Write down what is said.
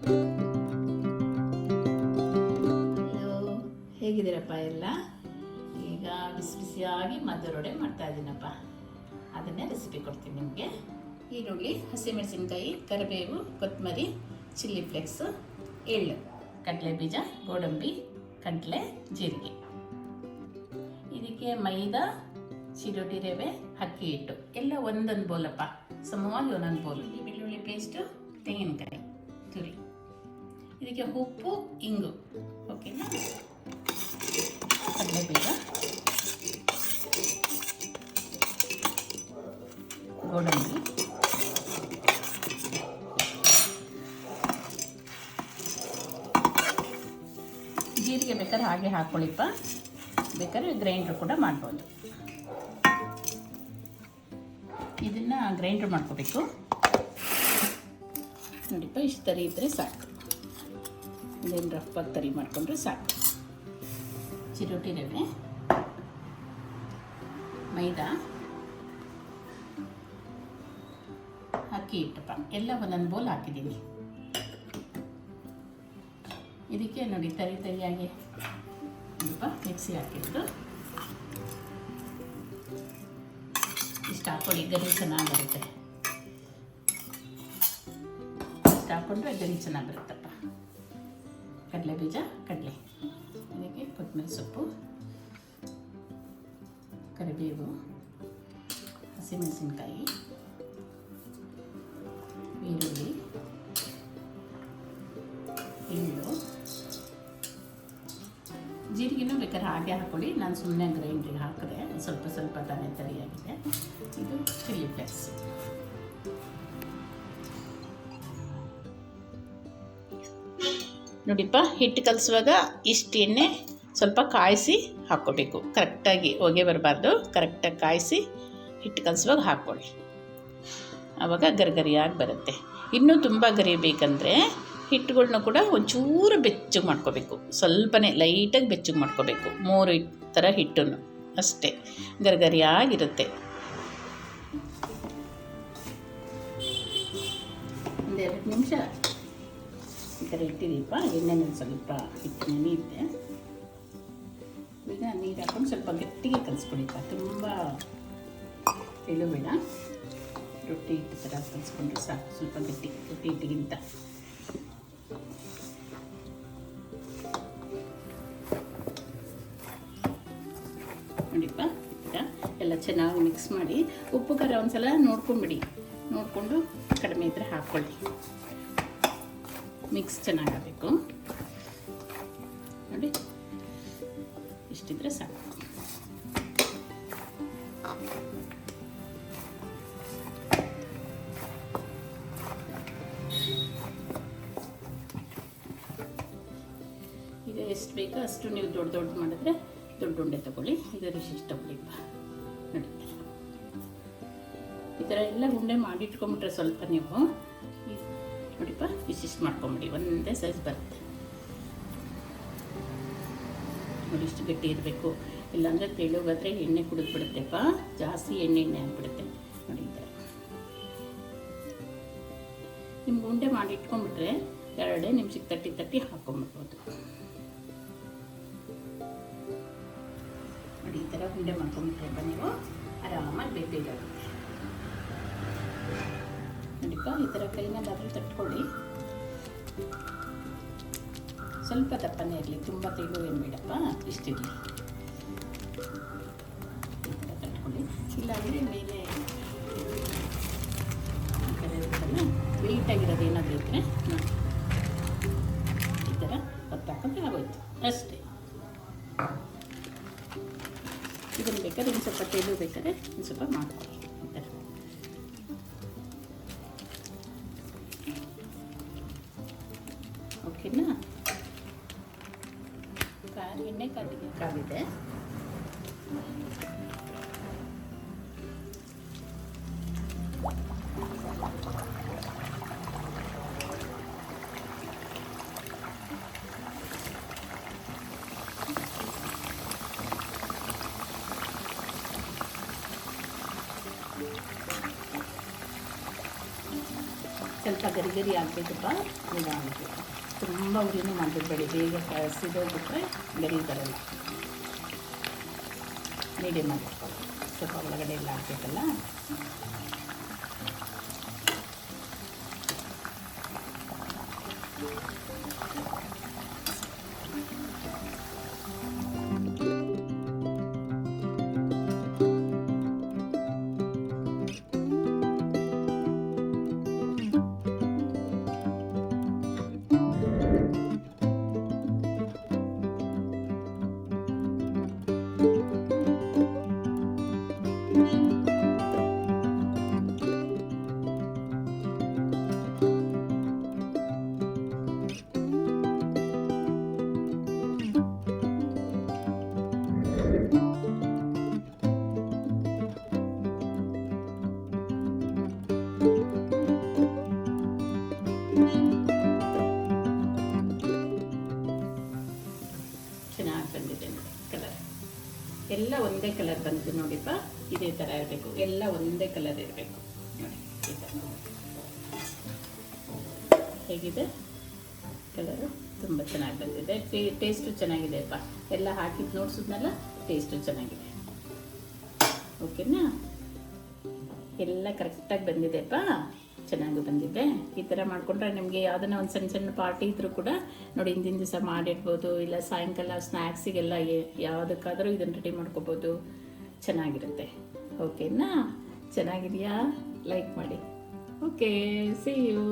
Hello, ಹೇಗಿದ್ದೀರಪ್ಪ ಎಲ್ಲ? ಈಗ ಬಿಸಿ ಬಿಸಿಯಾಗಿ ಮದ್ದರೊಡೆ ಮಾಡ್ತಾ ಇದ್ದೀನಪ್ಪ. ಅದನ್ನೇ ರೆಸಿಪಿ ಕೊಡ್ತೀನಿ ನಿಮಗೆ. ಈರುಳ್ಳಿ, ಹಸಿಮೆಣಸಿನ್ಕಾಯಿ, ಕರಿಬೇವು ಕೊತ್ತಂಬರಿ ಚಿಲ್ಲಿ ಫ್ಲೆಕ್ಸು ಎಳ್ಳು, ಕಡಲೆ ಬೀಜ, ಗೋಡಂಬಿ, ಕಡಲೆ, ಜೀರಿಗೆ. ಇದಕ್ಕೆ ಮೈದಾ, ಚಿರೋಟಿ ರವೆ, ಅಕ್ಕಿ ಹಿಟ್ಟು. ಎಲ್ಲ ಒಂದೊಂದು ಬೋಲಪ್ಪ ಸಮವಾಗಿ ಒಂದೊಂದು ಬೋಲ್ ಬೆಳ್ಳುಳ್ಳಿ ಪೇಸ್ಟು ತೆಂಗಿನಕಾಯಿ, ತುರಿ. ಇದಕ್ಕೆ ಉಪ್ಪು, ಇಂಗು. ಓಕೆನಾ ಕಡಲೆಬೀಜ ಗೋಡಂಬಿ. ಜೀರಿಗೆ ಬೇಕಾದ್ರೆ ಹಾಗೆ ಹಾಕ್ಕೊಳ್ಳಿಪ್ಪ ಬೇಕಾದ್ರೆ ಗ್ರೈಂಡ್ರ್ ಕೂಡ ಮಾಡ್ಬೋದು. ಇದನ್ನು ಗ್ರೈಂಡ್ರ್ ಮಾಡ್ಕೋಬೇಕು. ನೋಡಿಪ್ಪ, ಇಷ್ಟು ತರಿ ಇದ್ದರೆ ಸಾಕು. ಇದೇನು ರಫಾಗಿ ತರಿ ಮಾಡಿಕೊಂಡ್ರೆ ಸಾಕು. ಚಿರೋಟಿ ರವೆ, ಮೈದಾ, ಅಕ್ಕಿ ಹಿಟ್ಟಪ್ಪ ಎಲ್ಲ ಒಂದೊಂದು ಬೌಲ್ ಹಾಕಿದ್ದೀನಿ. ಇದಕ್ಕೆ ನೋಡಿ ತರಿ ತರಿಯಾಗಿ. ಸ್ವಲ್ಪ ಮಿಕ್ಸಿ ಹಾಕಿಟ್ಟು ಇಷ್ಟು ಹಾಕ್ಕೊಳ್ಳಿ ಗರಿ ಚೆನ್ನಾಗಿ ಬರುತ್ತೆ. ಇಷ್ಟು ಹಾಕ್ಕೊಂಡ್ರೆ ಗರಿ ಚೆನ್ನಾಗಿ ಬರುತ್ತಪ್ಪ ಕಡಲೆ ಬೀಜ, ಕಡಲೆ. ಅದಕ್ಕೆ ಕೊತ್ತಂಬರಿ ಸೊಪ್ಪು, ಕರಿಬೇವು, ಹಸಿಮೆಣಸಿನ್ಕಾಯಿ, ಈರುಳ್ಳಿ, ಎಳ್ಳು. ಜೀರಿಗೆನೂ ಬೇಕಾದ್ರೆ ಹಾಗೆ ಹಾಕ್ಕೊಳ್ಳಿ ನಾನು ಸುಮ್ಮನೆ ಗ್ರೈಂಡ್ರಿಗೆ ಹಾಕಿದೆ ಸ್ವಲ್ಪ ಸ್ವಲ್ಪ ತಾನೇ ತರಿಯಾಗಿದೆ. ಇದು ಚಿಲ್ಲಿ ಫ್ಲೆಕ್ಸ್. ನೋಡಿಪ್ಪ, ಹಿಟ್ಟು ಕಲಿಸುವಾಗ ಇಷ್ಟು ಎಣ್ಣೆ ಸ್ವಲ್ಪ ಕಾಯಿಸಿ ಹಾಕ್ಕೋಬೇಕು. ಕರೆಕ್ಟಾಗಿ ಹೊಗೆ ಬರಬಾರ್ದು. ಕರೆಕ್ಟಾಗಿ ಕಾಯಿಸಿ ಹಿಟ್ಟು ಕಲಿಸುವಾಗ ಹಾಕ್ಕೊಳ್ಳಿ. ಆವಾಗ ಗರಿಗರಿಯಾಗಿ ಬರುತ್ತೆ. ಇನ್ನೂ ತುಂಬ ಗರಿಬೇಕಂದ್ರೆ ಹಿಟ್ಟುಗಳನ್ನ ಹಿಟ್ಟುಗಳ್ನ ಕೂಡ ಒಂಚೂರು ಬೆಚ್ಚಗೆ ಮಾಡ್ಕೋಬೇಕು. ಸ್ವಲ್ಪನೇ ಲೈಟಾಗಿ ಬೆಚ್ಚಗೆ ಮಾಡ್ಕೋಬೇಕು. ಮೂರು ಥರ ಹಿಟ್ಟನ್ನು ಅಷ್ಟೇ. ಗರಿಗರಿಯಾಗಿರುತ್ತೆ. ಒಂದೆರಡು ನಿಮಿಷ. ಥರ ಇಟ್ಟಿದ್ದೀಪ ಎಣ್ಣೆನ ಸ್ವಲ್ಪ ಹಿಟ್ಟು ನೆನೆಯುತ್ತೆ ಈಗ ನೀರು ಹಾಕೊಂಡು ಸ್ವಲ್ಪ ಗಟ್ಟಿಗೆ ಕಲಿಸ್ಕೊಡಿಪ್ಪ ತುಂಬ ತೆಳು ಬೇಡ. ರೊಟ್ಟಿ ಹಿಟ್ಟು ಥರ ಕಲಿಸ್ಕೊಂಡ್ರೆ ಸಾಕು, ಸ್ವಲ್ಪ ಗಟ್ಟಿ, ರೊಟ್ಟಿ ಹಿಟ್ಟಿಗಿಂತ. ನೋಡಿಪ್ಪ ಎಲ್ಲ ಚೆನ್ನಾಗಿ ಮಿಕ್ಸ್ ಮಾಡಿ, ಉಪ್ಪು ಖಾರ ಒಂದ್ಸಲ ನೋಡ್ಕೊಂಬಿಡಿ. ನೋಡಿಕೊಂಡು ಕಡಿಮೆ ಇದ್ದರೆ ಹಾಕ್ಕೊಳ್ಳಿ ಮಿಕ್ಸ್ ಚೆನ್ನಾಗಬೇಕು ನೋಡಿ. ಇಷ್ಟಿದ್ರೆ ಸಾಕು. ಈಗ ಎಷ್ಟು ಬೇಕೋ ಅಷ್ಟು ನೀವು ದೊಡ್ಡ ದೊಡ್ಡ ಮಾಡಿದ್ರೆ ದೊಡ್ಡ ಉಂಡೆ ತಗೊಳ್ಳಿ. ಈಗ ರಿಶಿಷ್ಟ ತಗೊಳ್ಳಿಪ್ಪ ನೋಡಿ. ಈ ಥರ ಎಲ್ಲ ಉಂಡೆ ಮಾಡಿಟ್ಕೊಂಬಿಟ್ರೆ ಸ್ವಲ್ಪ ನೀವು ಮಾಡ್ಕೊಂಬಿಡಿ, ಒಂದೇ ಸೈಜ್ ಬರುತ್ತೆ. ನೋಡಿ ಇಷ್ಟು ಗಟ್ಟಿ ಇರಬೇಕು. ಇಲ್ಲಾಂದರೆ ತೆಳುಗಾದರೆ ಎಣ್ಣೆ ಕುಡಿದ್ಬಿಡುತ್ತೆಪ್ಪ, ಜಾಸ್ತಿ ಎಣ್ಣೆ ಎಣ್ಣೆ ಆಗಿಬಿಡುತ್ತೆ. ನೋಡಿ ನಿಮ್ಗೆ ಉಂಡೆ ಮಾಡಿ ಇಟ್ಕೊಂಡ್ಬಿಟ್ರೆ ಎರಡೇ ನಿಮಿಷಕ್ಕೆ ತಟ್ಟಿ ತಟ್ಟಿ ಹಾಕೊಂಡ್ಬಿಡ್ಬೋದು ನೋಡಿ ಈ ಥರ ಉಂಡೆ ಮಾಡ್ಕೊಂಡ್ಬಿಟ್ರೆ ನೀವು ಆರಾಮಾಗಿ ಆಗುತ್ತೆ. ನೋಡಿಪ್ಪ, ಈ ಥರ ಕೈನಲ್ಲಾದರೂ ತಟ್ಕೊಳ್ಳಿ. ಸ್ವಲ್ಪ ದಪ್ಪನೇ ಇರಲಿ, ತುಂಬ ತೆಳು ಏನು ಬೇಡಪ್ಪ ಇಷ್ಟಿರಲಿ ತಟ್ಕೊಳ್ಳಿ ಇಲ್ಲಾಂದರೆ ಮೇಲೆ ವೆಯ್ಟಾಗಿರೋದು ಏನಾದರೂ ಇದ್ದರೆ ಈ ಥರ ಹೊತ್ತಾಕೊಂಡ್ರೆ ಆಗೋಯ್ತು. ಅಷ್ಟೇ. ಇದನ್ನು ಬೇಕಾದ್ರೆ ಒಂದು ಸ್ವಲ್ಪ ತೆಳು ಬೇಕಾದ್ರೆ ಒಂದು ಸ್ವಲ್ಪ ಮಾಡ್ಕೊಳ್ಳಿ. கவிதை Thank you. ಸ್ವಲ್ಪ ಗರಿ ಆಗಬೇಕಪ್ಪ. ನಿಧಾನಕ್ಕೆ ತುಂಬ ಉರಿನೂ ಮಾಡಿಬಿಡ್ಬೇಡಿ. ಬೇಗ ಸಿದೋಗ್ಬಿಟ್ರೆ ಗರಿ ಬರಲ್ಲ. ಮೀಡಿಯಮ್ ಆಗಿ ಸ್ವಲ್ಪ ಒಳಗಡೆ ಎಲ್ಲ ಆಗಬೇಕಲ್ಲ? ಎಲ್ಲ ಒಂದೇ ಕಲರ್ ಬಂತು ನೋಡಿಪ್ಪ? ಇದೇ ಥರ ಇರಬೇಕು. ಎಲ್ಲ ಒಂದೇ ಕಲರ್ ಇರಬೇಕು. ಹೇಗಿದೆ? ಕಲರು ತುಂಬ ಚೆನ್ನಾಗಿ ಬಂದಿದೆ. ಟೇಸ್ಟು ಚೆನ್ನಾಗಿದೆಪ್ಪ ಎಲ್ಲ ಹಾಕಿದ್ದು ನೋಡ್ಸಿದ್ನಲ್ಲ? ಟೇಸ್ಟು ಚೆನ್ನಾಗಿದೆ. ಓಕೆನಾ ಎಲ್ಲ ಕರೆಕ್ಟಾಗಿ ಬಂದಿದೆಪ್ಪ ಚೆನ್ನಾಗಿ ಬಂದಿದೆ. ಈ ಥರ ಮಾಡಿಕೊಂಡ್ರೆ ನಿಮಗೆ ಯಾವುದನ್ನ ಒಂದು ಸಣ್ಣ ಸಣ್ಣ ಪಾರ್ಟಿ ಇದ್ದರೂ ಕೂಡ ನೋಡಿ, ಹಿಂದಿನ ದಿವಸ ಮಾಡಿಡ್ಬೋದು ಇಲ್ಲ ಸಾಯಂಕಾಲ ಸ್ನ್ಯಾಕ್ಸಿಗೆಲ್ಲ ಯಾವುದಕ್ಕಾದರೂ ಇದನ್ನು ರೆಡಿ ಮಾಡ್ಕೋಬೋದು. ಚೆನ್ನಾಗಿರುತ್ತೆ. ಓಕೆನಾ ಚೆನ್ನಾಗಿದೆಯಾ? ಲೈಕ್ ಮಾಡಿ. Okay C you